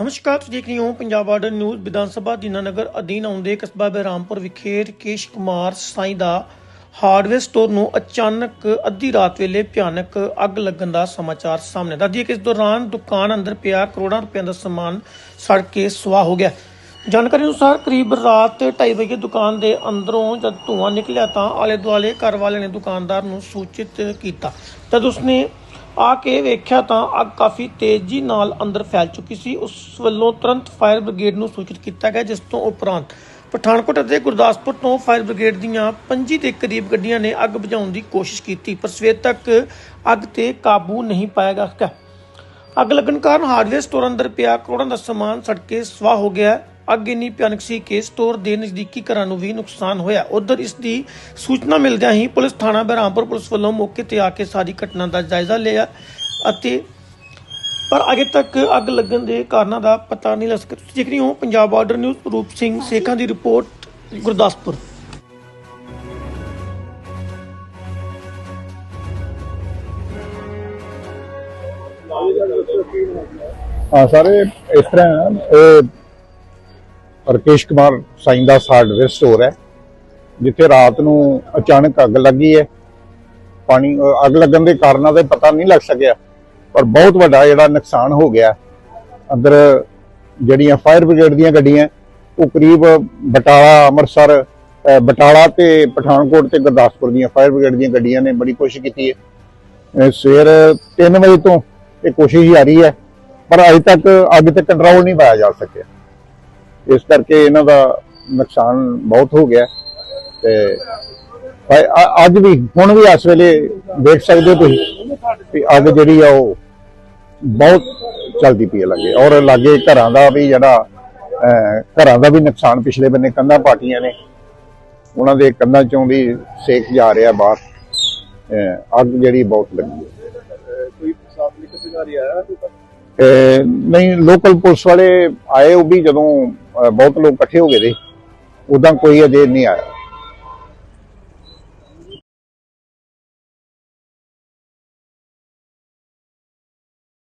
ਨਮਸਕਾਰ, ਤੁਸੀਂ ਦੇਖ ਰਹੇ ਹੋ ਪੰਜਾਬ ਬਾਰਡਰ ਨਿਊਜ਼ ਵਿਧਾਨ ਸਭਾ ਦੀਨਾਨਗਰ ਅਧੀਨ ਆਉਂਦੇ ਕਸਬਾ ਬਹਿਰਾਮਪੁਰ ਵਿਖੇ ਰਕੇਸ਼ ਕੁਮਾਰ ਸਾਈਂ ਦਾ ਹਾਰਡਵੇਅਰ ਸਟੋਰ ਨੂੰ ਅਚਾਨਕ ਅੱਧੀ ਰਾਤ ਵੇਲੇ ਭਿਆਨਕ ਅੱਗ ਲੱਗਣ ਦਾ ਸਮਾਚਾਰ ਸਾਹਮਣੇ ਦੱਸਦੀ ਕਿ ਇਸ ਦੌਰਾਨ ਦੁਕਾਨ ਅੰਦਰ ਪਿਆ ਕਰੋੜਾਂ ਰੁਪਏ ਦਾ ਸਮਾਨ ਸੜ ਕੇ ਸੁਆਹ ਹੋ ਗਿਆ। ਜਾਣਕਾਰੀ ਅਨੁਸਾਰ ਕਰੀਬ ਰਾਤ 2:30 ਵਜੇ ਦੁਕਾਨ ਦੇ ਅੰਦਰੋਂ ਜਦ ਧੂੰਆਂ ਨਿਕਲਿਆ ਤਾਂ ਆਲੇ ਦੁਆਲੇ ਘਰ ਵਾਲੇ ਨੇ ਦੁਕਾਨਦਾਰ ਨੂੰ ਸੂਚਿਤ ਕੀਤਾ। ਤਦ ਉਸਨੇ ਆ ਕੇ ਵੇਖਿਆ ਤਾਂ ਅੱਗ ਕਾਫੀ ਤੇਜ਼ੀ ਨਾਲ ਅੰਦਰ ਫੈਲ ਚੁੱਕੀ ਸੀ। ਉਸ ਵੱਲੋਂ ਤੁਰੰਤ ਫਾਇਰ ਬ੍ਰਿਗੇਡ ਨੂੰ ਸੂਚਿਤ ਕੀਤਾ ਗਿਆ, ਜਿਸ ਤੋਂ ਉਪਰੰਤ ਪਠਾਨਕੋਟ ਅਤੇ ਗੁਰਦਾਸਪੁਰ ਤੋਂ ਫਾਇਰ ਬ੍ਰਿਗੇਡ ਦੀਆਂ 25 ਦੇ ਕਰੀਬ ਗੱਡੀਆਂ ਨੇ ਅੱਗ ਬੁਝਾਉਣ ਦੀ ਕੋਸ਼ਿਸ਼ ਕੀਤੀ, ਪਰ ਸਵੇਰ ਤੱਕ ਅੱਗ ਤੇ ਕਾਬੂ ਨਹੀਂ ਪਾਇਆ ਗਿਆ। ਅੱਗ ਲੱਗਣ ਕਾਰਨ ਹਾਰਡਵੇਅਰ ਸਟੋਰ ਅੰਦਰ ਪਿਆ। ਕਰੋੜਾਂ ਦਾ ਸਮਾਨ ਸੜ ਕੇ ਸਵਾਹ ਹੋ ਗਿਆ। ਅੱਗ ਇੰਨੀ ਭਿਆਨਕ ਸੀ ਕਿ ਸਟੋਰ ਦੇ ਨਜ਼ਦੀਕੀ ਘਰਾਂ ਨੂੰ ਵੀ ਨੁਕਸਾਨ ਹੋਇਆ। ਉਧਰ ਇਸ ਦੀ ਸੂਚਨਾ ਮਿਲਦਿਆਂ ਹੀ ਪੁਲਿਸ ਥਾਣਾ ਬਹਿਰਾਮਪੁਰ ਪੁਲਿਸ ਵੱਲੋਂ ਮੌਕੇ ਤੇ ਆ ਕੇ ਸਾਰੀ ਘਟਨਾ ਦਾ ਜਾਇਜ਼ਾ ਲਿਆ ਅਤੇ ਪਰ ਅਜੇ ਤੱਕ ਅੱਗ ਲੱਗਣ ਦੇ ਕਾਰਨਾਂ ਦਾ ਪਤਾ ਨਹੀਂ ਲੱਗ ਸਕਿਆ। ਤੁਸੀਂ ਦੇਖ ਰਹੇ ਹੋ ਪੰਜਾਬ ਬਾਰਡਰ ਨਿਊਜ਼ ਰੂਪ ਸਿੰਘ ਸੇਖਾਂ ਦੀ ਰਿਪੋਰਟ ਗੁਰਦਾਸਪੁਰ। ਹਾਂ ਸਾਰੇ ਇਸ ਤਰ੍ਹਾਂ ਇਹ ਰਕੇਸ਼ ਕੁਮਾਰ ਸਾਈਂ ਦਾ ਹਾਰਡਵੇਅਰ ਸਟੋਰ ਹੈ ਜਿੱਥੇ ਰਾਤ ਨੂੰ ਅਚਾਨਕ ਅੱਗ ਲੱਗੀ ਹੈ। ਪਾਣੀ ਅੱਗ ਲੱਗਣ ਦੇ ਕਾਰਨਾਂ ਦਾ ਪਤਾ ਨਹੀਂ ਲੱਗ ਸਕਿਆ, ਪਰ ਬਹੁਤ ਵੱਡਾ ਜਿਹੜਾ ਨੁਕਸਾਨ ਹੋ ਗਿਆ। ਅੰਦਰ ਜਿਹੜੀਆਂ ਫਾਇਰ ਬ੍ਰਿਗੇਡ ਦੀਆਂ ਗੱਡੀਆਂ, ਉਹ ਕਰੀਬ ਬਟਾਲਾ, ਅੰਮ੍ਰਿਤਸਰ ਬਟਾਲਾ ਤੇ ਪਠਾਨਕੋਟ ਤੇ ਗੁਰਦਾਸਪੁਰ ਦੀਆਂ ਫਾਇਰ ਬ੍ਰਿਗੇਡ ਦੀਆਂ ਗੱਡੀਆਂ ਨੇ ਬੜੀ ਕੋਸ਼ਿਸ਼ ਕੀਤੀ ਹੈ। ਸਵੇਰ 3 ਵਜੇ ਤੋਂ ਇਹ ਕੋਸ਼ਿਸ਼ ਜਾਰੀ ਹੈ, ਪਰ ਅਜੇ ਤੱਕ ਅੱਗ ਤੇ ਕੰਟਰੋਲ ਨਹੀਂ ਪਾਇਆ ਜਾ ਸਕਿਆ। ਇਸ ਕਰਕੇ ਇਹਨਾਂ ਦਾ ਨੁਕਸਾਨ ਬਹੁਤ ਹੋ ਗਿਆ ਤੇ ਅੱਜ ਵੀ ਹੁਣ ਵੀ ਇਸ ਵੇਲੇ ਦੇਖ ਸਕਦੇ ਹੋ ਤੁਸੀਂ ਕਿ ਅੱਗ ਜਿਹੜੀ ਆ ਉਹ ਬਹੁਤ ਚਲਦੀ ਪਈ ਲੱਗੇ। ਔਰ ਲਾਗੇ ਘਰਾਂ ਦਾ ਵੀ ਜਿਹੜਾ ਘਰਾਂ ਦਾ ਵੀ ਨੁਕਸਾਨ ਪਿਛਲੇ ਬੰਨੇ ਕੰਧਾਂ ਪਾਟੀਆਂ ਨੇ। ਉਹਨਾਂ ਦੇ ਕੰਧਾਂ ਚੋਂ ਵੀ ਸੇਕ ਜਾ ਰਿਹਾ ਬਾਹਰ। ਅੱਗ ਜਿਹੜੀ ਬਹੁਤ ਲੱਗੀ ਹੈ। ਕੋਈ ਪ੍ਰਸ਼ਾਸਨਿਕ ਅਧਿਕਾਰੀ ਆਇਆ ਕੋਈ? ਤਾਂ ਅਹ ਨਹੀਂ ਲੋਕਲ ਪੁਲਿਸ ਵਾਲੇ ਆਏ ਉਹ ਵੀ ਜਦੋਂ ਬਹੁਤ ਲੋਕ ਇਕੱਠੇ ਹੋ ਗਏ ਦੇ। ਉਦਾਂ ਕੋਈ ਅਜੇ ਨਹੀਂ ਆਇਆ।